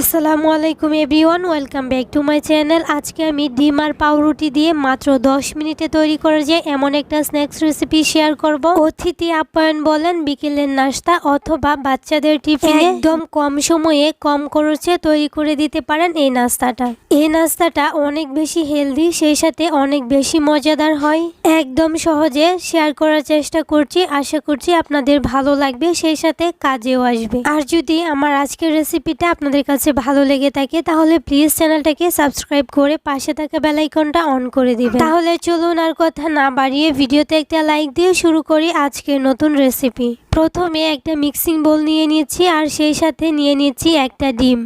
আসসালামু আলাইকুম everyone welcome back to my channel. আজকে আমি ডিম আর পাউরুটি দিয়ে মাত্র 10 মিনিটে তৈরি করা যায় এমন একটা স্ন্যাক্স রেসিপি শেয়ার করব। অতিথি আপ্যায়ন বলেন বিকেলের নাস্তা অথবা বাচ্চাদের টিফিনে একদম কম সময়ে কম খরচে তৈরি করে দিতে পারেন এই নাস্তাটা। এই নাস্তাটা অনেক বেশি হেলদি সেই সাথে অনেক বেশি মজাদার হয়। একদম সহজে শেয়ার করার চেষ্টা করছি আশা করছি আপনাদের ভালো লাগবে সেই সাথে কাজেও আসবে। আর যদি আমার আজকের রেসিপিটা আপনাদের কাছে ভালো লেগে থাকে, তাহলে প্লিজ চ্যানেলটাকে সাবস্ক্রাইব করে পাশে থাকা বেল আইকনটা অন করে দিবেন। তাহলে চলুন আর কথা না বাড়িয়ে ভিডিওতে একটা লাইক দিয়ে শুরু করি আজকের নতুন রেসিপি প্রথমে একটা মিক্সিং বোল নিয়ে নিচ্ছি আর সেই সাথে নিয়ে নিচ্ছি একটা ডিম।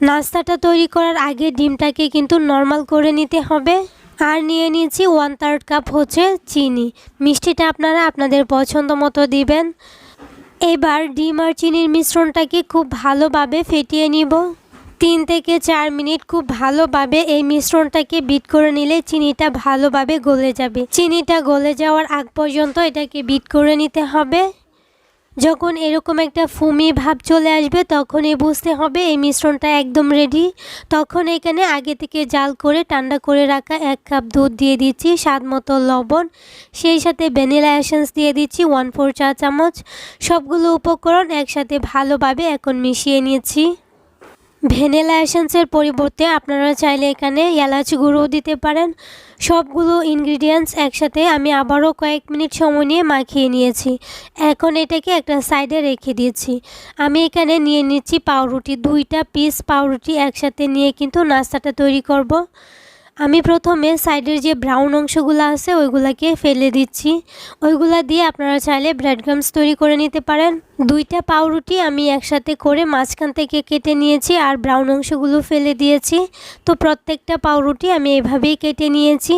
নাস্তাটা তৈরি করার আগে ডিমটাকে কিন্তু নর্মাল করে নিতে হবে। আর নিয়ে নিয়েছি ওয়ান থার্ড কাপ হচ্ছে চিনি। মিষ্টিটা আপনারা আপনাদের পছন্দ মতো দিবেন। এবার ডিম আর চিনির মিশ্রণটাকে খুব ভালোভাবে ফেটিয়ে নিব। তিন থেকে চার মিনিট খুব ভালোভাবে এই মিশ্রণটাকে বিট করে নিলে চিনিটা ভালোভাবে গলে যাবে। চিনিটা গলে যাওয়ার আগ পর্যন্ত এটাকে বিট করে নিতে হবে। যখন এরকম একটা ফুমি ভাব চলে আসবে, তখনই বুঝতে হবে এই মিশ্রণটা একদম রেডি তখন এখানে আগে থেকে জাল করে, ঠান্ডা করে রাখা এক কাপ দুধ দিয়ে দিচ্ছি, স্বাদ মতো লবণ, সেই সাথে ভ্যানিলা এসেন্স দিয়ে দিচ্ছি ওয়ান ফোর চা চামচ। সবগুলো উপকরণ একসাথে ভালোভাবে এখন মিশিয়ে নিয়েছি। ভ্যানিলা এসেন্সের পরিবর্তে আপনারা চাইলে এখানে এলাচ গুঁড়ো দিতে পারেন। সবগুলো ইনগ্রিডিয়েন্টস একসাথে আমি আবারও কয়েক মিনিট সময় নিয়ে মাখিয়ে নিয়েছি। এখন এটাকে একটা সাইডে রেখে দিয়েছি। আমি এখানে নিয়ে নিচ্ছি পাউরুটি। দুইটা পিস পাউরুটি একসাথে নিয়ে কিন্তু নাস্তাটা তৈরি করব। আমি প্রথমে সাইডের যে ব্রাউন অংশগুলো আছে, ওইগুলাকে ফেলে দিচ্ছি। ওইগুলা দিয়ে আপনারা চাইলে ব্রেড গামস তৈরি করে নিতে পারেন। দুইটা পাউরুটি আমি একসাথে করে মাঝখান থেকে কেটে নিয়েছি আর ব্রাউন অংশগুলো ফেলে দিয়েছি। তো প্রত্যেকটা পাউরুটি আমি এভাবেই কেটে নিয়েছি।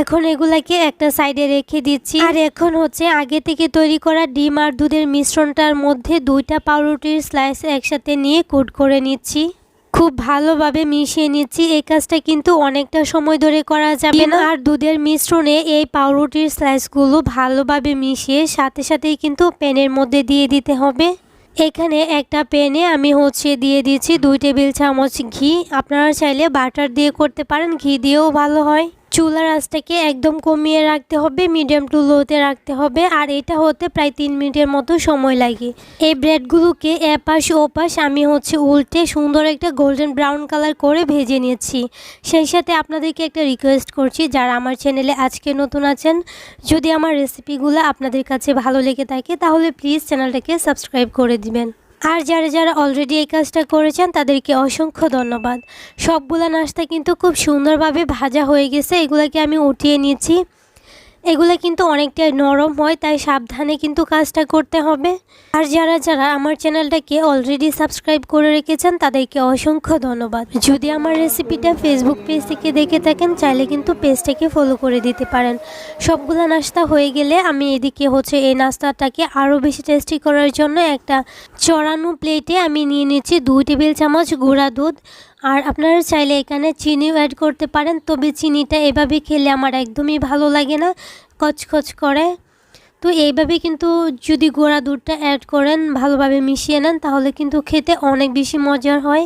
এখন এগুলাকে একটা সাইডে রেখে দিচ্ছি। আর এখন হচ্ছে আগে থেকে তৈরি করা ডিম আর দুধের মিশ্রণটার মধ্যে দুইটা পাউরুটির স্লাইস একসাথে নিয়ে কোট করে নিচ্ছি। খুব ভালোভাবে মিশিয়ে নিচ্ছি। এই কাজটা কিন্তু অনেকটা সময় ধরে করা যাবে না। আর দুধের মিশ্রণে এই পাউরুটির স্লাইসগুলো ভালোভাবে মিশিয়ে সাথে সাথেই কিন্তু প্যানের মধ্যে দিয়ে দিতে হবে। এখানে একটা প্যানে আমি হচ্ছে দিয়ে দিচ্ছি দুই টেবিল চামচ ঘি। আপনারা চাইলে বাটার দিয়ে করতে পারেন। ঘি দিয়েও ভালো হয়। চুলার আঁচটাকে একদম কমিয়ে রাখতে হবে মিডিয়াম টু লোতে রাখতে হবে, আর এটা হতে প্রায় তিন মিনিটের মতো সময় লাগে। এই ব্রেডগুলোকে এপাশ ওপাশ আমি হচ্ছে উল্টে সুন্দর একটা গোল্ডেন ব্রাউন কালার করে ভেজে নিয়েছি। সেই সাথে আপনাদেরকে একটা রিকোয়েস্ট করছি, যারা আমার চ্যানেলে আজকে নতুন আছেন, যদি আমার রেসিপিগুলো আপনাদের কাছে ভালো লেগে থাকে, তাহলে প্লিজ চ্যানেলটাকে সাবস্ক্রাইব করে দিবেন। আর যারা যারা অলরেডি এই কাজটা করেছেন, তাদেরকে অসংখ্য ধন্যবাদ। সবগুলা নাস্তা কিন্তু খুব সুন্দরভাবে ভাজা হয়ে গেছে, এগুলাকে আমি উঠিয়ে নিয়েছি এগুলো কিন্তু অনেকটাই নরম হয়, তাই সাবধানে কিন্তু কাজটা করতে হবে। আর যারা যারা আমার চ্যানেলটাকে অলরেডি সাবস্ক্রাইব করে রেখেছেন, তাদেরকে অসংখ্য ধন্যবাদ। যদি আমার রেসিপিটা ফেসবুক পেজ থেকে দেখে থাকেন, চাইলে কিন্তু পেজটাকে ফলো করে দিতে পারেন। সবগুলো নাস্তা হয়ে গেলে আমি এদিকে হচ্ছে এই নাস্তাটাকে আরও বেশি টেস্টি করার জন্য একটা চড়ানো প্লেটে আমি নিয়ে নিচ্ছি দুই টেবিল চামচ গুঁড়া দুধ আর আপনারা চাইলে এখানে চিনিও অ্যাড করতে পারেন। তবে চিনিটা এভাবে খেলে আমার একদমই ভালো লাগে না, কচকচ করে। তো এইভাবে কিন্তু যদি গোড়া দুধটা অ্যাড করেন, ভালোভাবে মিশিয়ে নেন, তাহলে কিন্তু খেতে অনেক বেশি মজার হয়।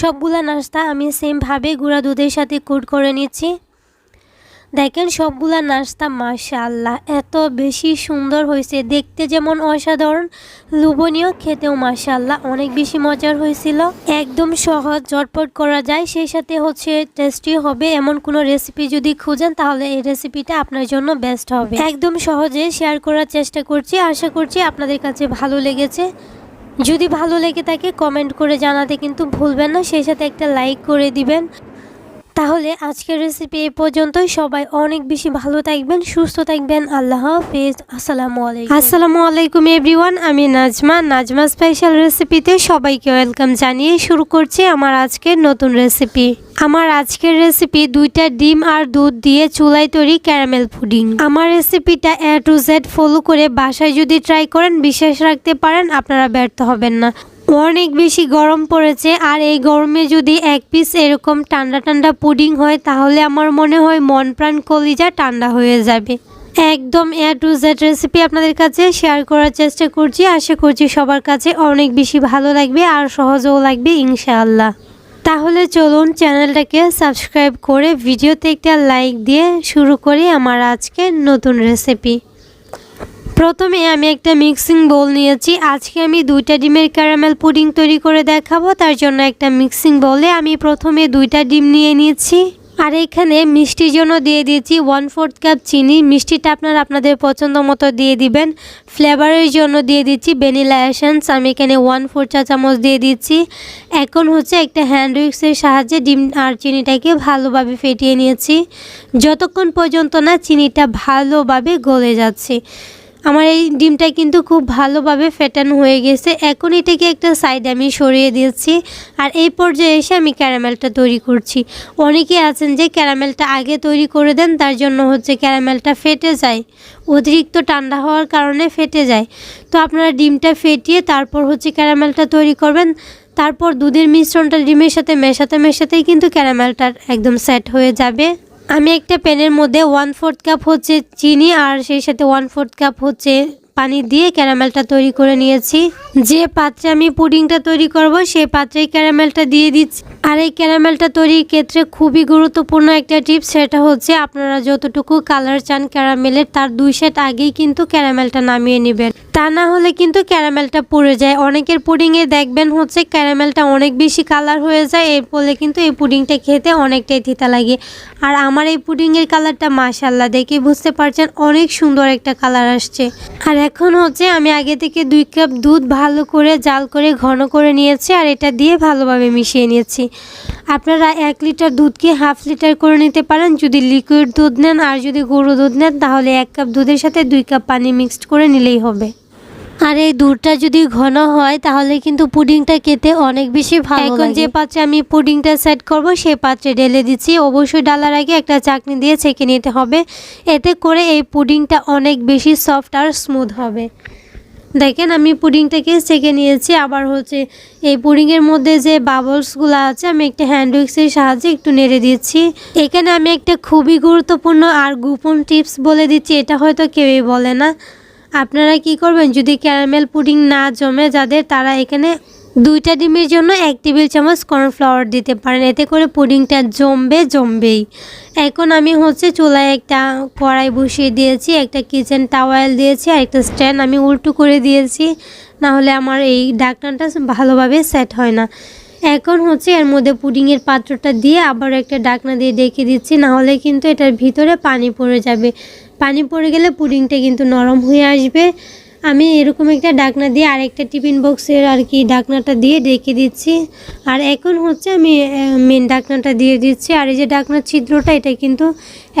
সবগুলা নাস্তা আমি সেমভাবে গুঁড়া দুধের সাথে কুট করে নিচ্ছি। দেখেন সবগুলা নাস্তা, মাশাআল্লাহ, এত বেশি সুন্দর হয়েছে। দেখতে যেমন অসাধারণ, লোভনীয়, খেতেও মাশাআল্লাহ, অনেক বেশি মজার হয়েছিল। একদম সহজ, ঝটপট করা যায়, সেই সাথে হচ্ছে টেস্টি হবে। এমন কোনো রেসিপি যদি খুঁজেন, তাহলে এই রেসিপিটা আপনার জন্য বেস্ট হবে। একদম সহজে শেয়ার করার চেষ্টা করছি, আশা করছি আপনাদের কাছে ভালো লেগেছে। যদি ভালো লেগে থাকে কমেন্ট করে জানাতে কিন্তু ভুলবেন না, সেই সাথে একটা লাইক করে দিবেন। তাহলে আজকের রেসিপি এ পর্যন্তই। সবাই অনেক বেশি ভালো থাকবেন, সুস্থ থাকবেন। আল্লাহ হাফেজ। আসসালামু আলাইকুম। আসসালামু আলাইকুম এভরিওয়ান আমি নাজমা। নাজমা স্পেশাল রেসিপিতে সবাইকে ওয়েলকাম জানিয়ে শুরু করছি আমার আজকের নতুন রেসিপি আমার আজকের রেসিপি দুইটা ডিম আর দুধ দিয়ে চুলায় তৈরি ক্যারামেল পুডিং আমার রেসিপিটা এ টু জেড ফলো করে বাসায় যদি ট্রাই করেন, বিশ্বাস রাখতে পারেন, আপনারা ব্যর্থ হবেন না। অনেক বেশি গরম পড়েছে, আর এই গরমে যদি এক পিস এরকম ঠান্ডা ঠান্ডা পুডিং হয়, তাহলে আমার মনে হয় মন প্রাণ কলিজা ঠান্ডা হয়ে যাবে। একদম এ টু জেড রেসিপি আপনাদের কাছে শেয়ার করার চেষ্টা করছি। আশা করছি সবার কাছে অনেক বেশি ভালো লাগবে, আর সহজও লাগবে, ইনশাআল্লাহ। তাহলে চলুন চ্যানেলটাকে সাবস্ক্রাইব করে ভিডিওতে একটা লাইক দিয়ে শুরু করি আমার আজকে নতুন রেসিপি প্রথমে আমি একটা মিক্সিং বোল নিয়েছি। আজকে আমি দুইটা ডিমের ক্যারামেল পুডিং তৈরি করে দেখাবো। তার জন্য একটা মিক্সিং বোলে আমি প্রথমে দুইটা ডিম নিয়ে নিয়েছি আর এখানে মিষ্টির জন্য দিয়ে দিয়েছি ওয়ান ফোর্থ কাপ চিনি। মিষ্টিটা আপনারা আপনাদের পছন্দ মতো দিয়ে দিবেন। ফ্লেভারের জন্য দিয়ে দিচ্ছি ভ্যানিলা এসেন্স আমি এখানে ওয়ান ফোর চা চামচ দিয়ে দিচ্ছি। এখন হচ্ছে একটা হ্যান্ড উইক্সের সাহায্যে ডিম আর চিনিটাকে ভালোভাবে ফেটিয়ে নিয়েছি। যতক্ষণ পর্যন্ত না চিনিটা ভালোভাবে গলে যাচ্ছে। আমার এই ডিমটা কিন্তু খুব ভালোভাবে ফেটানো হয়ে গেছে। এখন এটাকে একটা সাইডে আমি সরিয়ে দিয়েছি আর এই পর্যায়ে এসে আমি ক্যারামেলটা তৈরি করছি। অনেকে আছেন যে ক্যারামেলটা আগে তৈরি করে দেন, তার জন্য হচ্ছে ক্যারামেলটা ফেটে যায়। অতিরিক্ত ঠান্ডা হওয়ার কারণে ফেটে যায়। তো আপনারা ডিমটা ফেটিয়ে তারপর হচ্ছে ক্যারামেলটা তৈরি করবেন। তারপর দুধের মিশ্রণটা ডিমের সাথে মেশাতে মেশাতেই কিন্তু ক্যারামেলটা একদম সেট হয়ে যাবে। আমি একটা প্যানের মধ্যে ওয়ান ফোর্থ কাপ হচ্ছে চিনি আর সেই সাথে ওয়ান ফোর্থ কাপ হচ্ছে পানি দিয়ে ক্যারামেলটা তৈরি করে নিয়েছি। যে পাত্রে আমি পুডিংটা তৈরি করব, সেই পাত্রেই ক্যারামেলটা দিয়ে দিচ্ছি। আর এই ক্যারামেলটা তৈরির ক্ষেত্রে খুবই গুরুত্বপূর্ণ একটা টিপস সেটা হচ্ছে আপনারা যতটুকু কালার চান ক্যারামেলের, তার দুই সেট আগেই কিন্তু ক্যারামেলটা নামিয়ে নেবেন। তা না হলে কিন্তু ক্যারামেলটা পুড়ে যায়। অনেকের পুডিংয়ে দেখবেন হচ্ছে ক্যারামেলটা অনেক বেশি কালার হয়ে যায়, এর ফলে কিন্তু এই পুডিংটা খেতে অনেকটাই তিতা লাগে। আর আমার এই পুডিংয়ের কালারটা মাশাল্লাহ দেখে বুঝতে পারছেন অনেক সুন্দর একটা কালার আসছে। আর এখন হচ্ছে আমি আগে থেকে দুই কাপ দুধ ভালো করে জাল করে ঘন করে নিয়েছি আর এটা দিয়ে ভালোভাবে মিশিয়ে নিয়েছি। আপনারা এক লিটার দুধকে হাফ লিটার করে নিতে পারেন। যদি লিকুইড দুধ নেন আর যদি গরু দুধ নেন, তাহলে এক কাপ দুধের সাথে দুই কাপ পানি মিক্সড করে নিলেই হবে। আর এই দুধটা যদি ঘন হয় তাহলে কিন্তু পুডিংটা খেতে অনেক বেশি ভালো এখন যে পাত্রে আমি পুডিংটা সেট করব সেই পাত্রে ঢেলে দিচ্ছি। অবশ্যই ডালার আগে একটা চাকনি দিয়ে ছেঁকে নিতে হবে। এতে করে এই পুডিংটা অনেক বেশি সফট আর স্মুথ হবে। দেখেন আমি পুডিংটাকে সেঁকে নিয়েছি। আবার হচ্ছে এই পুডিংয়ের মধ্যে যে বাবলসগুলো আছে আমি একটা হ্যান্ড উইক্সের সাহায্যে একটু নেড়ে দিচ্ছি। এখানে আমি একটা খুবই গুরুত্বপূর্ণ আর গোপন টিপস বলে দিচ্ছি। এটা হয়তো কেউই বলে না। আপনারা কি করবেন? যদি ক্যারামেল পুডিং না জমে যাদের, তারা এখানে দুইটা ডিমের জন্য এক টেবিল চামচ কর্নফ্লাওয়ার দিতে পারেন। এতে করে পুডিংটা জমবে, জমবেই। এখন আমি হচ্ছে চুলায় একটা কড়াই বসিয়ে দিয়েছি, একটা কিচেন টাওয়েল দিয়েছি, আর একটা স্ট্যান্ড আমি উল্টো করে দিয়েছি। না হলে আমার এই ডাকনাটা ভালোভাবে সেট হয় না। এখন হচ্ছে এর মধ্যে পুডিংয়ের পাত্রটা দিয়ে আবার একটা ডাকনা দিয়ে ডেকে দিচ্ছি না হলে কিন্তু এটার ভিতরে পানি পড়ে যাবে। পানি পড়ে গেলে পুডিংটা কিন্তু নরম হয়ে আসবে। আমি এরকম একটা ডাকনা দিয়ে আরেকটা টিফিন বক্সের আর কি ডাকনাটা দিয়ে ডেকে দিচ্ছি। আর এখন হচ্ছে আমি মেন ডাকনাটা দিয়ে দিচ্ছি। আর এই যে ডাকনার ছিদ্রটা, এটা কিন্তু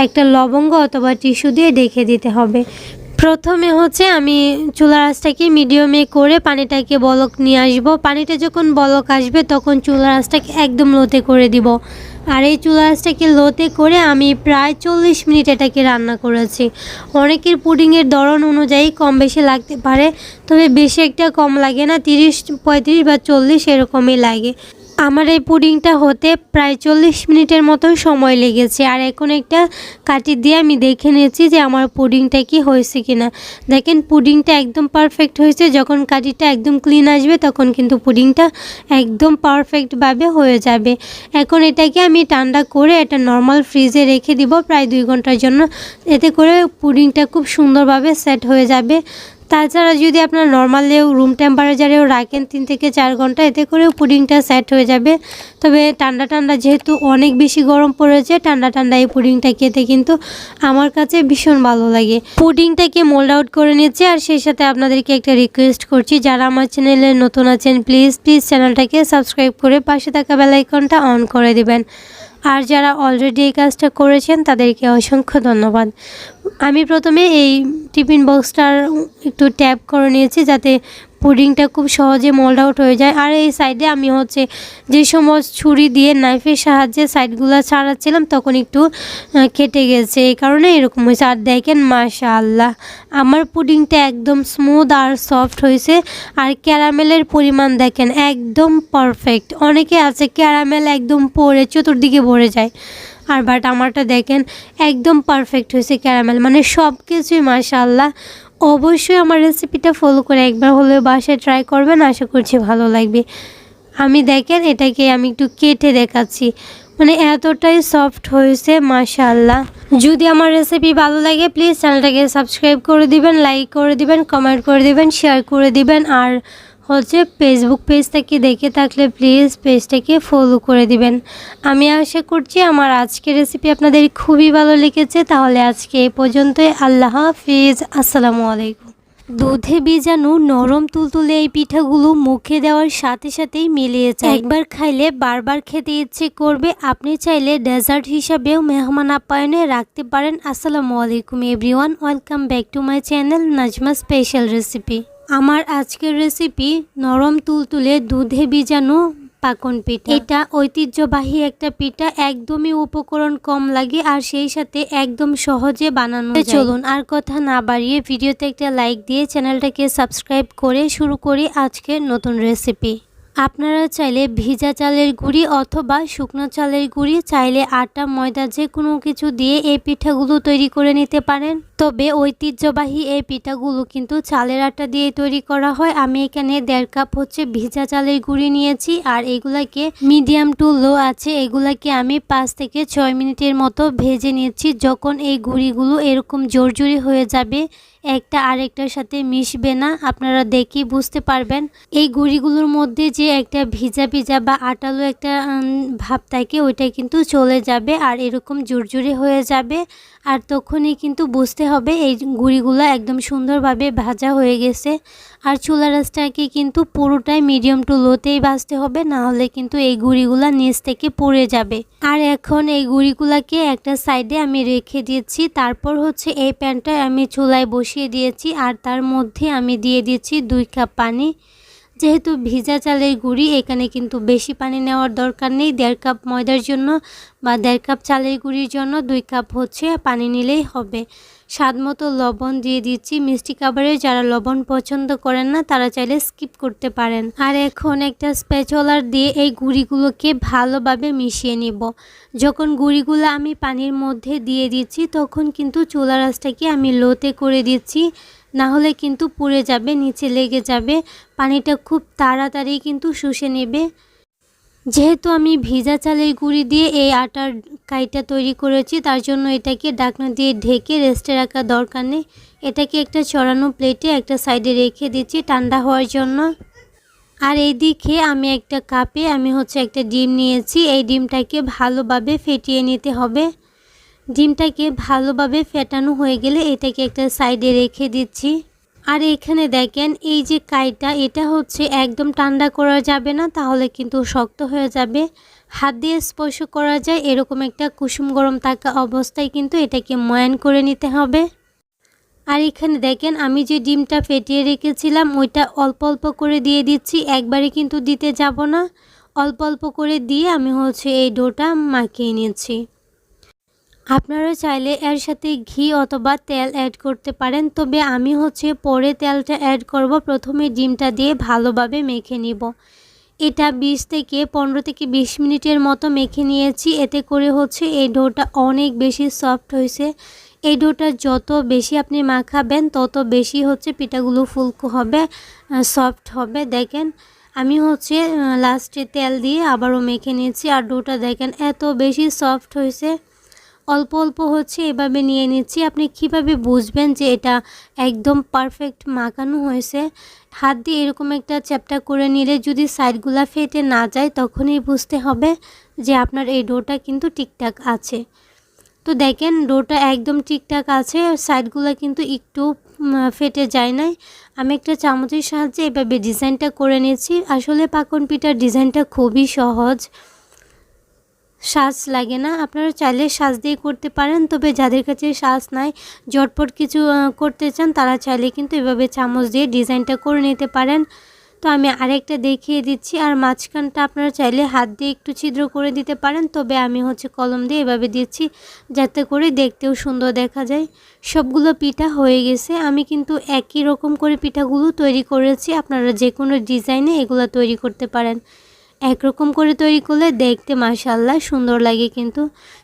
একটা লবঙ্গ অথবা টিস্যু দিয়ে ডেকে দিতে হবে। প্রথমে হচ্ছে আমি চুলা আঁচটাকে মিডিয়ামে করে পানিটাকে বলক নিয়ে আসব। পানিটা যখন বলক আসবে, তখন চুলা আঁচটাকে একদম লোতে করে দিব। আর এই চুলা আঁচটাকে লোতে করে আমি প্রায় চল্লিশ মিনিট এটাকে রান্না করেছি। অনেকের পুডিংয়ের ধরন অনুযায়ী কম বেশি লাগতে পারে, তবে বেশি একটা কম লাগে না, তিরিশ, পঁয়ত্রিশ বা চল্লিশ এরকমই লাগে। আমার এই পুডিংটা হতে প্রায় চল্লিশ মিনিটের মতো সময় লেগেছে। আর এখন একটা কাটি দিয়ে আমি দেখে নিয়েছি যে আমার পুডিংটা কি হয়েছে কিনা। দেখেন, পুডিংটা একদম পারফেক্ট হয়েছে। যখন কাটিটা একদম ক্লিন আসবে, তখন কিন্তু পুডিংটা একদম পারফেক্টভাবে হয়ে যাবে। এখন এটাকে আমি ঠান্ডা করে এটা নর্মাল ফ্রিজে রেখে দিব প্রায় দুই ঘণ্টার জন্য। এতে করে পুডিংটা খুব সুন্দরভাবে সেট হয়ে যাবে। তাছাড়া যদি আপনার নর্মালেও রুম টেম্পারেচারেও রাখেন তিন থেকে চার ঘণ্টা, এতে করেও পুডিংটা সেট হয়ে যাবে। তবে ঠান্ডা ঠান্ডা যেহেতু অনেক বেশি গরম পড়েছে, ঠান্ডা ঠান্ডা এই পুডিংটা খেতে কিন্তু আমার কাছে ভীষণ ভালো লাগে। পুডিংটাকে মোল্ড আউট করে নিচ্ছে, আর সেই সাথে আপনাদেরকে একটা রিকোয়েস্ট করছি, যারা আমার চ্যানেলে নতুন আছেন প্লিজ প্লিজ চ্যানেলটাকে সাবস্ক্রাইব করে পাশে থাকা বেলাইকনটা অন করে দিবেন। আর যারা অলরেডি এই কাজটা করেছেন, তাদেরকে অসংখ্য ধন্যবাদ। আমি প্রথমে এই টিফিন বক্সটার একটু ট্যাপ করে নিয়েছি, যাতে পুডিংটা খুব সহজে মোল্ড আউট হয়ে যায়। আর এই সাইডে আমি হচ্ছে যে সময় ছুরি দিয়ে নাইফের সাহায্যে সাইডগুলো ছাড়াচ্ছিলাম, তখন একটু কেটে গেছে। এই কারণে এরকম হয়েছে। আর দেখেন মাশা আল্লাহ আমার পুডিংটা একদম স্মুথ আর সফট হয়েছে। আর ক্যারামেলের পরিমাণ দেখেন, একদম পারফেক্ট অনেকে আছে, ক্যারামেল একদম পরে চতুর্দিকে ভরে যায়। আর বাট আমারটা দেখেন, একদম পারফেক্ট হয়েছে ক্যারামেল। মানে সব কিছুই মাশাআল্লাহ অবশ্যই আমার রেসিপিটা ফলো করে একবার হলেও বাসায় ট্রাই করবেন, আশা করছি ভালো লাগবে। আমি দেখেন এটাকে আমি একটু কেটে দেখাচ্ছি। মানে এতটাই সফট হয়েছে মাশাল্লাহ যদি আমার রেসিপি ভালো লাগে প্লিজ চ্যানেলটাকে সাবস্ক্রাইব করে দিবেন লাইক করে দিবেন কমেন্ট করে দিবেন শেয়ার করে দিবেন, আর হচ্ছে ফেসবুক পেজ থেকে দেখে থাকলে প্লিজ পেজটাকে ফলো করে দিবেন। আমি আশা করছি আমার আজকের রেসিপি আপনাদের খুবই ভালো লেগেছে, তাহলে আজকে এ পর্যন্তই। আল্লাহ হাফিজ। আসসালামু আলাইকুম। দুধে বীজাণু নরম তুলতুলে এই পিঠাগুলো মুখে দেওয়ার সাথে সাথেই মিলিয়ে যায়। একবার খাইলে বারবার খেতে ইচ্ছে করবে। আপনি চাইলে ডেজার্ট হিসাবেও মেহমান আপ্যায়নে রাখতে পারেন। আসসালামু আলাইকুম everyone welcome back to my channel Nazma special recipe আমার আজকের রেসিপি নরম তুলতুলে দুধে ভিজানো পাকন পিঠা এটা ঐতিহ্যবাহী একটা পিঠা, একদমই উপকরণ কম লাগে আর সেই সাথে একদম সহজে বানানো। চলুন আর কথা না বাড়িয়ে ভিডিওতে একটা লাইক দিয়ে চ্যানেলটাকে সাবস্ক্রাইব করে শুরু করি আজকের নতুন রেসিপি আপনারা চাইলে ভিজা চালের গুঁড়ি অথবা শুকনো চালের গুঁড়ি, চাইলে আটা, ময়দা যে কোনো কিছু দিয়ে এই পিঠাগুলো তৈরি করে নিতে পারেন। তবে ঐতিহ্যবাহী এই পিঠাগুলো কিন্তু চালের আটা দিয়ে তৈরি করা হয়। আমি এখানে দেড় কাপ হচ্ছে ভিজা চালের গুঁড়ি নিয়েছি আর এগুলাকে মিডিয়াম টু লো আছে। এগুলাকে আমি পাঁচ থেকে ছয় মিনিটের মতো ভেজে নিয়েছি। যখন এই গুঁড়িগুলো এরকম জোরজুরি হয়ে যাবে একটা আরেকটার সাথে মিশবে না। আপনারা দেখেই বুঝতে পারবেন। এই গুড়িগুলোর মধ্যে যে একটা ভিজা ভিজা বা আটালো একটা ভাব থাকে, ওইটা কিন্তু চলে যাবে আর এরকম জোরজুরি হয়ে যাবে। আর তখনই কিন্তু বুঝতে হবে এই গুঁড়িগুলো একদম সুন্দরভাবে ভাজা হয়ে গেছে। আর চুলা রাসটাকে কিন্তু পুরোটাই মিডিয়াম টু লোতেই ভাজতে হবে না হলে কিন্তু এই গুঁড়িগুলা নিচ থেকে পড়ে যাবে। আর এখন এই গুঁড়িগুলাকে একটা সাইডে আমি রেখে দিয়েছি, তারপর হচ্ছে এই প্যানটা আমি চুলায় বসিয়ে দিয়েছি, আর তার মধ্যে আমি দিয়ে দিয়েছি দুই কাপ পানি। যেহেতু ভিজা চালের গুঁড়ি, এখানে কিন্তু বেশি পানি নেওয়ার দরকার নেই। দেড় কাপ ময়দার জন্য বা দেড় কাপ চালের গুঁড়ির জন্য দুই কাপ হচ্ছে পানি নিলেই হবে। স্বাদ মতো লবণ দিয়ে দিচ্ছি। মিষ্টি খাবারে যারা লবণ পছন্দ করেন না, তারা চাইলে স্কিপ করতে পারেন। আর এখন একটা স্প্যাচলার দিয়ে এই গুঁড়িগুলোকে ভালোভাবে মিশিয়ে নিব। যখন গুঁড়িগুলো আমি পানির মধ্যে দিয়ে দিচ্ছি, তখন কিন্তু চুলা রাসটাকে আমি লোতে করে দিচ্ছি। না হলে কিন্তু পুড়ে যাবে, নিচে লেগে যাবে, পানিটা খুব তাড়াতাড়ি কিন্তু শুষে নেবে। যেহেতু আমি ভিজা চালের গুঁড়ি দিয়ে এই আটার কাইটা তৈরি করেছি, তার জন্য এটাকে ডাকনা দিয়ে ঢেকে রেস্টে রাখা দরকার নেই। এটাকে একটা চড়ানো প্লেটে একটা সাইডে রেখে দিচ্ছি ঠান্ডা হওয়ার জন্য। আর এইদিকে আমি একটা কাপে আমি হচ্ছে একটা ডিম নিয়েছি, এই ডিমটাকে ভালোভাবে ফেটিয়ে নিতে হবে। ডিমটাকে ভালোভাবে ফেটানো হয়ে গেলে এটাকে একটা সাইডে রেখে দিচ্ছি। আর এখানে দেখেন, এই যে কাইটা, এটা হচ্ছে একদম ঠান্ডা করা যাবে না, তাহলে কিন্তু শক্ত হয়ে যাবে। হাত দিয়ে স্পর্শ করা যায়, এরকম একটা কুসুম গরম থাকা অবস্থায় কিন্তু এটাকে ময়ান করে নিতে হবে। আর এখানে দেখেন, আমি যে ডিমটা ফেটিয়ে রেখেছিলাম, ওইটা অল্প অল্প করে দিয়ে দিচ্ছি, একবারে কিন্তু দিতে যাব না। অল্প অল্প করে দিয়ে আমি হচ্ছে এই ডোটা মাখিয়ে নিয়েছি আপনারা চাইলে এর সাথে ঘি অথবা তেল অ্যাড করতে পারেন, তবে আমি হচ্ছে পরে তেলটা অ্যাড করব। প্রথমে ডিমটা দিয়ে ভালোভাবে মেখে নিব। এটা 20 থেকে পনেরো থেকে 20 মিনিটের মতো মেখে নিয়েছি। এতে করে হচ্ছে এই ডোটা অনেক বেশি সফট হয়েছে। এই ডোটা যত বেশি আপনি মাখাবেন, তত বেশি হচ্ছে পিঠাগুলো ফুলকো হবে সফট হবে। দেখেন, আমি হচ্ছে লাস্টে তেল দিয়ে আবারও মেখে নিয়েছি। আর ডোটা দেখেন এত বেশি সফট হয়েছে। অল্প অল্প হচ্ছে এভাবে নিয়ে নিচ্ছি। আপনি কীভাবে বুঝবেন যে এটা একদম পারফেক্ট মাখানো হয়েছে? হাত দিয়ে এরকম একটা চ্যাপটা করে নিলে যদি সাইডগুলা ফেটে না যায়, তখনই বুঝতে হবে যে আপনার এই ডোটা কিন্তু ঠিকঠাক আছে। তো দেখেন, ডোটা একদম ঠিকঠাক আছে সাইডগুলো কিন্তু একটু ফেটে যায় নাই। আমি একটা চামচের সাহায্যে এভাবে ডিজাইনটা করে নিয়েছি আসলে পাকন পিঠার ডিজাইনটা খুবই সহজ। সাজ লাগে না। আপনারা চাইলে সাজ দিয়ে করতে পারেন, তবে যাদের কাছে সাজ নাই জটপট কিছু করতে চান, তারা চাইলে কিন্তু এভাবে চামচ দিয়ে ডিজাইনটা করে নিতে পারেন। তো আমি আরেকটা দেখিয়ে দিচ্ছি, আর মাঝখানটা আপনারা চাইলে হাত দিয়ে একটু ছিদ্র করে দিতে পারেন, তবে আমি হচ্ছে কলম দিয়ে এভাবে দিচ্ছি, যাতে করে দেখতেও সুন্দর দেখা যায়। সবগুলো পিঠা হয়ে গেছে, আমি কিন্তু একই রকম করে পিঠাগুলো তৈরি করেছি, আপনারা যে কোনো ডিজাইনে এগুলো তৈরি করতে পারেন। একরকম করে তৈরি করলে দেখতে মাশাল্লাহ সুন্দর লাগে কিন্তু।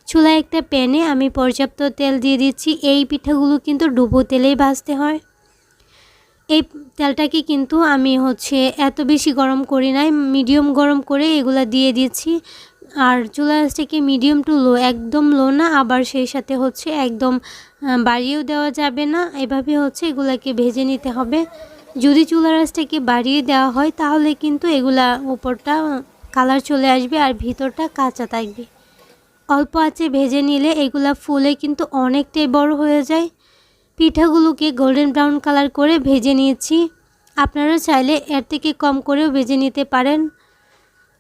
চুলায় একটা প্যানে আমি পর্যাপ্ত তেল দিয়ে দিচ্ছি। এই পিঠাগুলো কিন্তু ডুবো তেলেই ভাজতে হয়। এই তেলটাকে কিন্তু আমি হচ্ছে এত বেশি গরম করি নাই, মিডিয়াম গরম করে এগুলা দিয়ে দিচ্ছি। আর চুলা আঁচটাকে মিডিয়াম টু লো, একদম লো না, আবার সেই সাথে হচ্ছে একদম বাড়িয়েও দেওয়া যাবে না। এভাবে হচ্ছে এগুলাকে ভেজে নিতে হবে। যদি চুলার আঁচটাকে বাড়িয়ে দেওয়া হয়, তাহলে কিন্তু এগুলা উপরটা কালার চলে আসবে আর ভিতরটা কাঁচা থাকবে। অল্প আঁচে ভেজে নিলে এগুলা ফুলে কিন্তু অনেকটাই বড় হয়ে যায়। পিঠাগুলোকে গোল্ডেন ব্রাউন কালার করে ভেজে নিয়েছি। আপনারা চাইলে এর থেকে কম করেও ভেজে নিতে পারেন।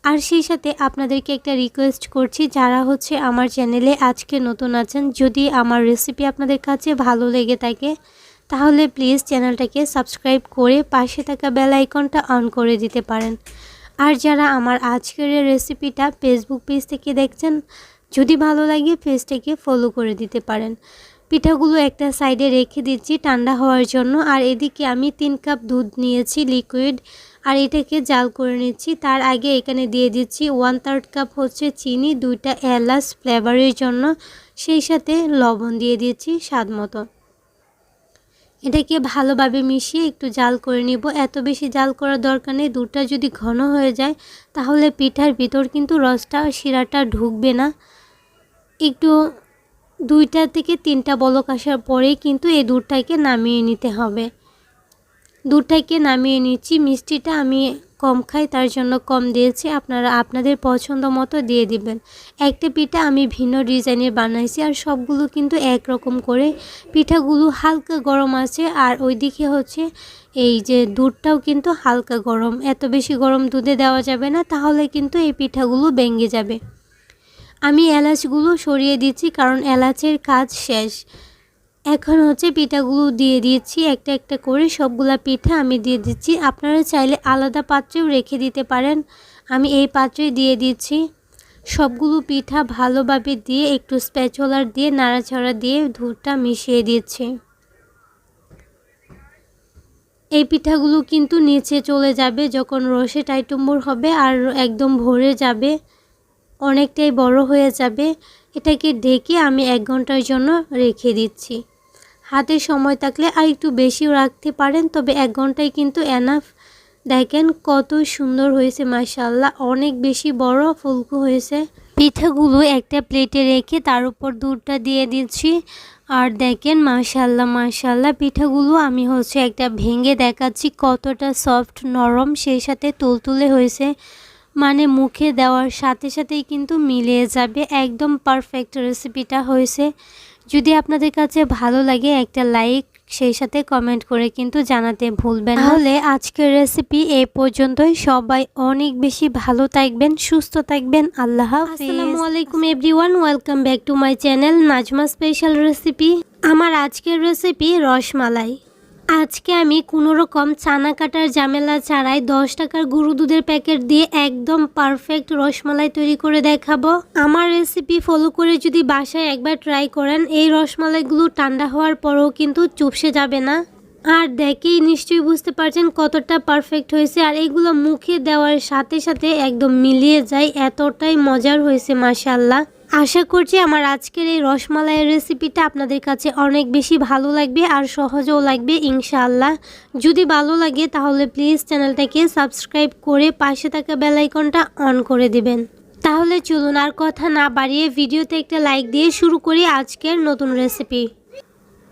আর সেই সাথে আপনাদেরকে একটা রিকোয়েস্ট করছি, যারা হচ্ছে আমার চ্যানেলে আজকে নতুন আছেন, যদি আমার রেসিপি আপনাদের কাছে ভালো লেগে থাকে তাহলে প্লিজ চ্যানেলটাকে সাবস্ক্রাইব করে পাশে থাকা বেল আইকনটা অন করে দিতে পারেন। আর যারা আমার আজকের রেসিপিটা ফেসবুক পেজ থেকে দেখছেন, যদি ভালো লাগে পেজটাকে ফলো করে দিতে পারেন। পিঠাগুলো একটা সাইডে রেখে দিচ্ছি ঠান্ডা হওয়ার জন্য। আর এদিকে আমি তিন কাপ দুধ নিয়েছি লিকুইড আর এটাকে জাল করে নিচ্ছি। তার আগে এখানে দিয়ে দিচ্ছি ওয়ান থার্ড কাপ হচ্ছে চিনি, দুইটা এলাচ ফ্লেভারের জন্য। সেই সাথে লবণ দিয়ে দিচ্ছি স্বাদ মতো। এটাকে ভালোভাবে মিশিয়ে একটু জাল করে নিব। এত বেশি জাল করার দরকার নেই, দুধটা যদি ঘন হয়ে যায়, তাহলে পিঠার ভিতর কিন্তু রসটা শিরাটা ঢুকবে না। একটু দুইটা থেকে তিনটা বলক আসার পরেই কিন্তু এই দুধটাকে নামিয়ে নিতে হবে। দুধটাকে নামিয়ে নিচ্ছি। মিষ্টিটা আমি কম খাই, তার জন্য কম দিয়েছি। আপনারা আপনাদের পছন্দ মতো দিয়ে দিবেন। একটা পিঠা আমি ভিন্ন ডিজাইনের বানাইছি আর সবগুলো কিন্তু একরকম করে। পিঠাগুলো হালকা গরম আছে আর ওইদিকে হচ্ছে এই যে দুধটাও কিন্তু হালকা গরম। এত বেশি গরম দুধে দেওয়া যাবে না, তাহলে কিন্তু এই পিঠাগুলো ভেঙে যাবে। আমি এলাচগুলো সরিয়ে দিচ্ছি কারণ এলাচের কাজ শেষ। এখন হচ্ছে পিঠাগুলো দিয়ে দিচ্ছি একটা একটা করে সবগুলা পিঠা আমি দিয়ে দিচ্ছি। আপনারা চাইলে আলাদা পাত্রেও রেখে দিতে পারেন। আমি এই পাত্রে দিয়ে দিচ্ছি। সবগুলো পিঠা ভালোভাবে দিয়ে, একটু স্প্যাচুলার দিয়ে, নাড়াচাড়া দিয়ে দুধটা মিশিয়ে দিচ্ছি। এই পিঠাগুলো কিন্তু নিচে চলে যাবে যখন রসে টাইটুম্বুর হবে আর একদম ভরে যাবে, অনেকটাই বড় হয়ে যাবে। এটাকে ঢেকে আমি এক ঘণ্টার জন্য রেখে দিচ্ছি। হাতে সময় থাকলে আর একটু বেশিও রাখতে পারেন, তবে এক ঘন্টায় কিন্তু এনাফ দেখেন কত সুন্দর হয়েছে মাশাল্লাহ অনেক বেশি বড়, ফুলকো হয়েছে। পিঠাগুলো একটা প্লেটে রেখে তার উপর দুধটা দিয়ে দিচ্ছি। আর দেখেন মাশাল্লাহ মাশাল্লাহ পিঠাগুলো আমি হচ্ছে একটা ভেঙে দেখাচ্ছি কতটা সফট নরম, সেই সাথে তুলতুলে হয়েছে। মানে মুখে দেওয়ার সাথে সাথেই কিন্তু মিলিয়ে যাবে। একদম পারফেক্ট রেসিপিটা হয়েছে। যদি আপনাদের কাছে ভালো লাগে একটা লাইক সেই সাথে কমেন্ট করে কিন্তু জানাতে ভুলবেন। তাহলে আজকের রেসিপি এ পর্যন্তই। সবাই অনেক বেশি ভালো থাকবেন সুস্থ থাকবেন। আল্লাহ আসসালামু আলাইকুম everyone welcome back to my channel Nazma special recipe আমার আজকের রেসিপি রসমালাই। আজকে আমি কোনো রকম চানা কাটার ঝামেলা ছাড়াই দশ টাকার গরু দুধের প্যাকেট দিয়ে একদম পারফেক্ট রসমালাই তৈরি করে দেখাবো। আমার রেসিপি ফলো করে যদি বাসায় একবার ট্রাই করেন, এই রসমালাইগুলো ঠান্ডা হওয়ার পরেও কিন্তু চুপসে যাবে না। আর দেখেই নিশ্চয়ই বুঝতে পারছেন কতটা পারফেক্ট হয়েছে, আর এগুলো মুখে দেওয়ার সাথে সাথে একদম মিলিয়ে যায়, এতটাই মজার হয়েছে মাশাল্লাহ আশা করছি আমার আজকের এই রসমালাইয়ের রেসিপিটা আপনাদের কাছে অনেক বেশি ভালো লাগবে আর সহজও লাগবে, ইনশাআল্লাহ। যদি ভালো লাগে, তাহলে প্লিজ চ্যানেলটাকে সাবস্ক্রাইব করে পাশে থাকা বেলাইকনটা অন করে দিবেন। তাহলে চলুন আর কথা না বাড়িয়ে ভিডিওতে একটা লাইক দিয়ে শুরু করি আজকের নতুন রেসিপি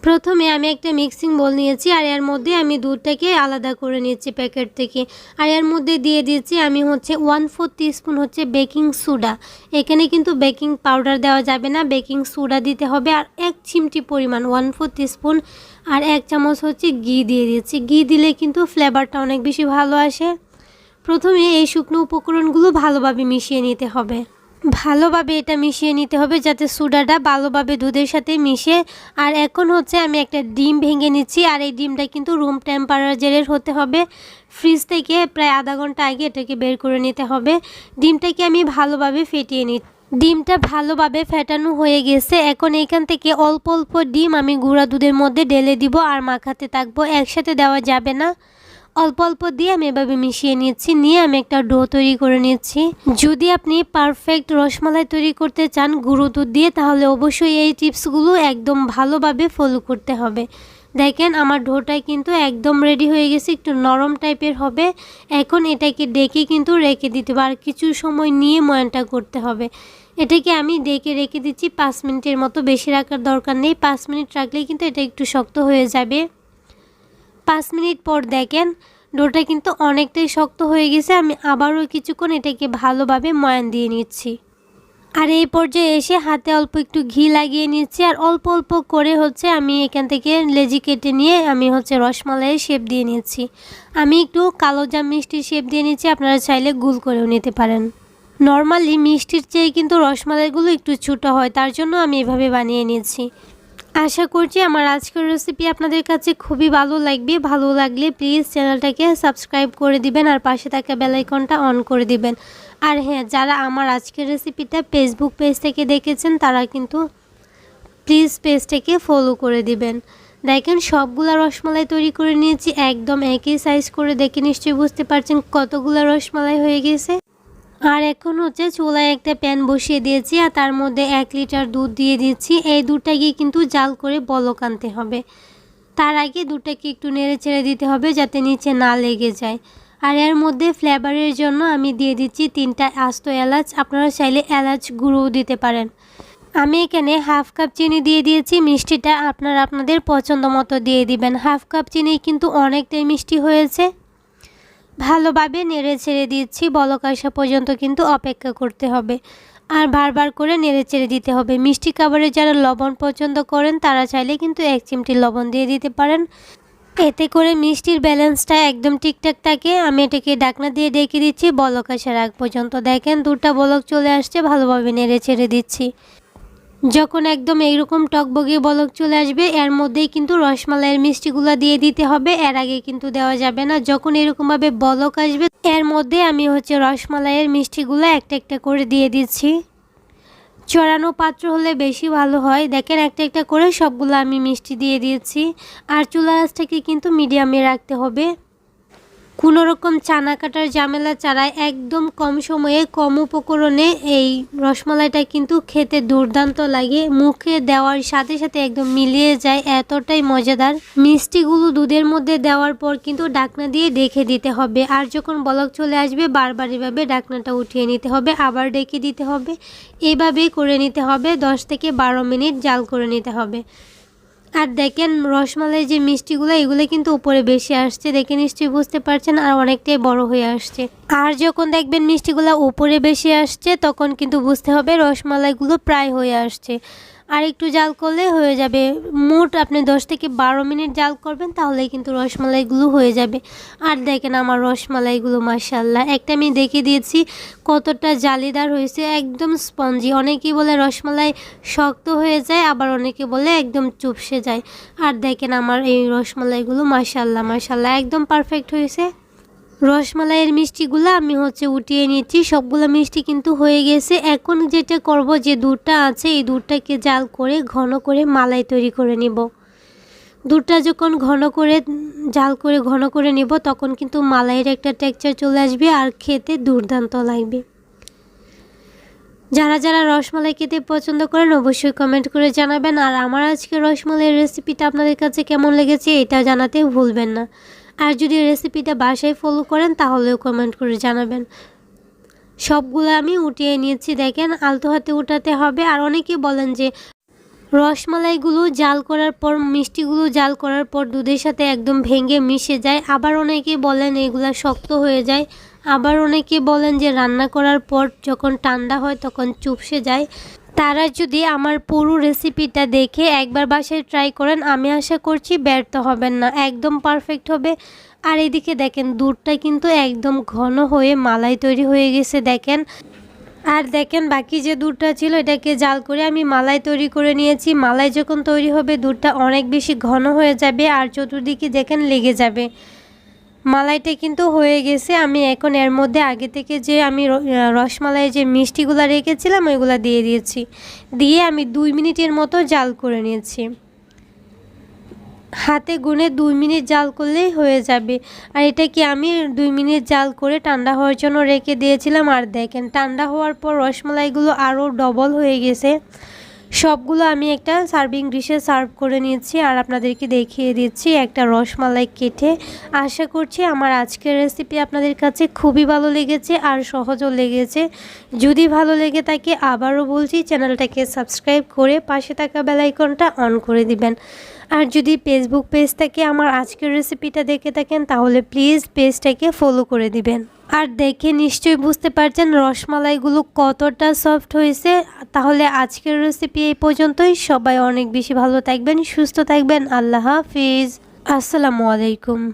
প্রথমে আমি একটা মিক্সিং বোল নিয়েছি আর এর মধ্যে আমি দুধটাকে আলাদা করে নিয়েছি প্যাকেট থেকে। আর এর মধ্যে দিয়ে দিয়েছি আমি হচ্ছে ওয়ান ফোর স্পুন হচ্ছে বেকিং সোডা এখানে কিন্তু বেকিং পাউডার দেওয়া যাবে না বেকিং সোডা দিতে হবে আর এক চিমটি পরিমাণ ওয়ান ফোর স্পুন আর এক চামচ হচ্ছে ঘি দিয়ে দিয়েছি। ঘি দিলে কিন্তু ফ্লেভারটা অনেক বেশি ভালো আসে। প্রথমে এই শুকনো উপকরণগুলো ভালোভাবে মিশিয়ে নিতে হবে। ভালোভাবে এটা মিশিয়ে নিতে হবে যাতে সোডাটা ভালোভাবে দুধের সাথে মিশে। আর এখন হচ্ছে আমি একটা ডিম ভেঙে নিচ্ছি, আর এই ডিমটা কিন্তু রুম টেম্পারেচারের হতে হবে। ফ্রিজ থেকে প্রায় আধা ঘণ্টা আগে এটাকে বের করে নিতে হবে। ডিমটাকে আমি ভালোভাবে ফেটিয়ে নিই ডিমটা ভালোভাবে ফেটানো হয়ে গেছে। এখন এখান থেকে অল্প অল্প ডিম আমি গুঁড়া দুধের মধ্যে ঢেলে দিব, আর মাখাতে থাকব। একসাথে দেওয়া যাবে না। অল্প অল্প দিয়ে আমি এভাবে মিশিয়ে নিচ্ছি। নিয়ে আমি একটা ডো তৈরি করে নিচ্ছি। যদি আপনি পারফেক্ট রসমালাই তৈরি করতে চান গুঁড়ো দুধ দিয়ে, তাহলে অবশ্যই এই টিপসগুলো একদম ভালোভাবে ফলো করতে হবে। দেখেন, আমার ডোটা কিন্তু একদম রেডি হয়ে গেছে। একটু নরম টাইপের হবে। এখন এটাকে ডেকে কিন্তু রেখে দিতে হবে। আর কিছু সময় নিয়ে ময়ানটা করতে হবে। এটাকে আমি ডেকে রেখে দিচ্ছি। পাঁচ মিনিটের মতো বেশি রাখার দরকার নেই। পাঁচ মিনিট রাখলেই কিন্তু এটা একটু শক্ত হয়ে যাবে। পাঁচ মিনিট পর দেখেন ডোটা কিন্তু অনেকটাই শক্ত হয়ে গেছে, আমি আবারও কিছুক্ষণ এটাকে ভালোভাবে ময়ান দিয়ে নিচ্ছি। আর এই পর্যায়ে এসে হাতে অল্প একটু ঘি লাগিয়ে নিচ্ছি, আর অল্প অল্প করে হচ্ছে আমি এখান থেকে লেজি কেটে নিয়ে আমি হচ্ছে রসমালাইয়ের শেপ দিয়ে নিচ্ছি। আমি একটু কালো জাম মিষ্টির শেপ দিয়ে নিচ্ছি, আপনারা চাইলে গুল করেও নিতে পারেন। নর্মালি মিষ্টির চেয়ে কিন্তু রসমালাইগুলো একটু ছোটো হয়, তার জন্য আমি এভাবে বানিয়ে নিয়েছি আশা করছি আমার আজকের রেসিপি আপনাদের কাছে খুবই ভালো লাগবে। ভালো লাগলে প্লিজ চ্যানেলটাকে সাবস্ক্রাইব করে দিবেন আর পাশে থাকা বেলাইকনটা অন করে দিবেন। আর হ্যাঁ যারা আমার আজকের রেসিপিটা ফেসবুক পেজ থেকে দেখেছেন, তারা কিন্তু প্লিজ পেজটাকে ফলো করে দিবেন। দেখেন, সবগুলা রসমালাই তৈরি করে নিয়েছি, একদম একই সাইজ করে দেখে নিশ্চয়ই বুঝতে পারছেন কতগুলো রসমালাই হয়ে গেছে। আর এখন হচ্ছে চুলায় একটা প্যান বসিয়ে দিয়েছি আর তার মধ্যে এক লিটার দুধ দিয়ে দিচ্ছি। এই দুধটাকে কিন্তু জাল করে বলক আনতে হবে। তার আগে দুধটাকে একটু নেড়ে ছেড়ে দিতে হবে যাতে নিচে না লেগে যায়। আর এর মধ্যে ফ্লেভারের জন্য আমি দিয়ে দিচ্ছি তিনটা আস্ত এলাচ। আপনারা চাইলে এলাচ গুঁড়োও দিতে পারেন। আমি এখানে হাফ কাপ চিনি দিয়ে দিয়েছি। মিষ্টিটা আপনারা আপনাদের পছন্দ মতো দিয়ে দিবেন। হাফ কাপ চিনি কিন্তু অনেকটাই মিষ্টি হয়েছে। ভালোভাবে নেড়ে ছেড়ে দিচ্ছি বলক আসা পর্যন্ত কিন্তু অপেক্ষা করতে হবে। আর বারবার করে নেড়ে ছেড়ে দিতে হবে। মিষ্টি খাবারে যারা লবণ পছন্দ করেন, তারা চাইলে কিন্তু এক চিমটি লবণ দিয়ে দিতে পারেন। এতে করে মিষ্টির ব্যালেন্সটা একদম ঠিকঠাক থাকে। আমি এটাকে ডাকনা দিয়ে ডেকে দিচ্ছি। বলক আসার আগ পর্যন্ত দেখেন, দুটা বলক চলে আসছে, ভালোভাবে নেড়ে ছেড়ে দিচ্ছি। যখন একদম এইরকম টকবগিয়ে বলক চলে আসবে, এর মধ্যেই কিন্তু রসমালাইয়ের মিষ্টিগুলো দিয়ে দিতে হবে, এর আগে কিন্তু দেওয়া যাবে না। যখন এরকমভাবে বলক আসবে, এর মধ্যে আমি হচ্ছে রসমালাইয়ের মিষ্টিগুলো একটা একটা করে দিয়ে দিচ্ছি। চড়ানো পাত্র হলে বেশি ভালো হয়। দেখেন একটা একটা করে সবগুলো আমি মিষ্টি দিয়ে দিয়েছি। আর চুলা আঁচটাকে কিন্তু মিডিয়ামে রাখতে হবে। কোনো রকম চানা কাটার ঝামেলা ছাড়াই একদম কম সময়ে কম উপকরণে এই রসমালাইটা কিন্তু খেতে দুর্দান্ত লাগে। মুখে দেওয়ার সাথে সাথে একদম মিলিয়ে যায়, এতটাই মজাদার। মিষ্টিগুলো দুধের মধ্যে দেওয়ার পর কিন্তু ডাকনা দিয়ে ডেকে দিতে হবে। আর যখন বলক চলে আসবে, বারবার এভাবে ডাকনাটা উঠিয়ে নিতে হবে, আবার ডেকে দিতে হবে। এভাবেই করে নিতে হবে, দশ থেকে বারো মিনিট জাল করে নিতে হবে। আর দেখেন রসমালাই যে মিষ্টিগুলো, এগুলো কিন্তু উপরে বেশি আসছে। দেখে নিশ্চয়ই বুঝতে পারছেন, আর অনেকটাই বড় হয়ে আসছে। আর যখন দেখবেন মিষ্টিগুলো উপরে বেশি আসছে, তখন কিন্তু বুঝতে হবে রসমালাইগুলো প্রায় হয়ে আসছে। আর একটু জাল করলে হয়ে যাবে। মোট আপনি দশ থেকে বারো মিনিট জাল করবেন, তাহলেই কিন্তু রসমালাইগুলো হয়ে যাবে। আর দেখেন আমার রসমালাইগুলো মাসাল্লাহ একটা আমি দেখে দিয়েছি, কতটা জালিদার হয়েছে। একদম স্পঞ্জি। অনেকেই বলে রসমালাই শক্ত হয়ে যায়, আবার অনেকে বলে একদম চুপসে যায়। আর দেখেন আমার এই রসমালাইগুলো মাসাল্লাহ মাসাল্লাহ একদম পারফেক্ট হয়েছে। রসমালাইয়ের মিষ্টিগুলো আমি হচ্ছে উঠিয়ে নিচ্ছি সবগুলো মিষ্টি কিন্তু হয়ে গেছে। এখন যেটা করব যে দুধটা আছে, এই দুধটাকে জাল করে ঘন করে মালাই তৈরি করে নিব। দুধটা যখন ঘন করে, জাল করে ঘন করে নিব, তখন কিন্তু মালাইয়ের একটা টেক্সচার চলে আসবে আর খেতে দুর্দান্ত লাগবে। যারা যারা রসমালাই খেতে পছন্দ করেন, অবশ্যই কমেন্ট করে জানাবেন। আর আমার আজকে রসমালাইয়ের রেসিপিটা আপনাদের কাছে কেমন লেগেছে, এটা জানাতে ভুলবেন না। আর যদি রেসিপিটা বাসায় ফলো করেন, তাহলেও কমেন্ট করে জানাবেন। সবগুলো আমি উঠিয়ে নিয়েছি, দেখেন আলতো হাতে উঠাতে হবে। আর অনেকে বলেন যে, রসমালাইগুলো জাল করার পর, মিষ্টিগুলো জাল করার পর দুধের সাথে একদম ভেঙে মিশে যায়। আবার অনেকে বলেন এগুলা শক্ত হয়ে যায়। আবার অনেকে বলেন যে, রান্না করার পর যখন ঠান্ডা হয়, তখন চুপসে যায়। তারা যদি আমার পুরো রেসিপিটা দেখে একবার বাসায় ট্রাই করেন, আমি আশা করছি ব্যর্থ হবেন না। একদম পারফেক্ট হবে। আর এদিকে দেখেন, দুধটা কিন্তু একদম ঘন হয়ে মালাই তৈরি হয়ে গেছে, দেখেন। আর দেখেন, বাকি যে দুধটা ছিল, এটাকে জাল করে আমি মালাই তৈরি করে নিয়েছি। মালাই যখন তৈরি হবে, দুধটা অনেক বেশি ঘন হয়ে যাবে আর চতুর্দিকে দেখেন লেগে যাবে। মালাইটা কিন্তু হয়ে গেছে। আমি এখন এর মধ্যে আগে থেকে যে আমি রসমালাই যে মিষ্টিগুলো রেখেছিলাম, ওইগুলো দিয়ে দিয়েছি। দিয়ে আমি দুই মিনিটের মতো জাল করে নিয়েছি। হাতে গুনে দুই মিনিট জাল করলেই হয়ে যাবে। আর এটা কি আমি দুই মিনিট জাল করে ঠান্ডা হওয়ার জন্য রেখে দিয়েছিলাম? আর দেখেন, ঠান্ডা হওয়ার পর রসমালাইগুলো আরও ডবল হয়ে গেছে। সবগুলো আমি একটা সার্ভিং ডিশে সার্ভ করে নিয়েছি আর আপনাদেরকে দেখিয়ে দিচ্ছি একটা রসমালাই কেটে। আশা করছি আমার আজকের রেসিপি আপনাদের কাছে খুবই ভালো লেগেছে আর সহজও লেগেছে। যদি ভালো লেগে থাকে আবারও বলছি, চ্যানেলটাকে সাবস্ক্রাইব করে পাশে থাকা বেলাইকনটা অন করে দিবেন। আর যদি ফেসবুক পেজ থেকে আমার আজকের রেসিপিটা দেখে থাকেন, তাহলে প্লিজ পেজটাকে ফলো করে দিবেন। আর দেখে নিশ্চয়ই বুঝতে পারছেন রসমালাইগুলো কতটা সফট হয়েছে। তাহলে আজকের রেসিপি এই পর্যন্তই। সবাই অনেক বেশি ভালো থাকবেন, সুস্থ থাকবেন। আল্লাহ হাফিজ। আসসালামু আলাইকুম।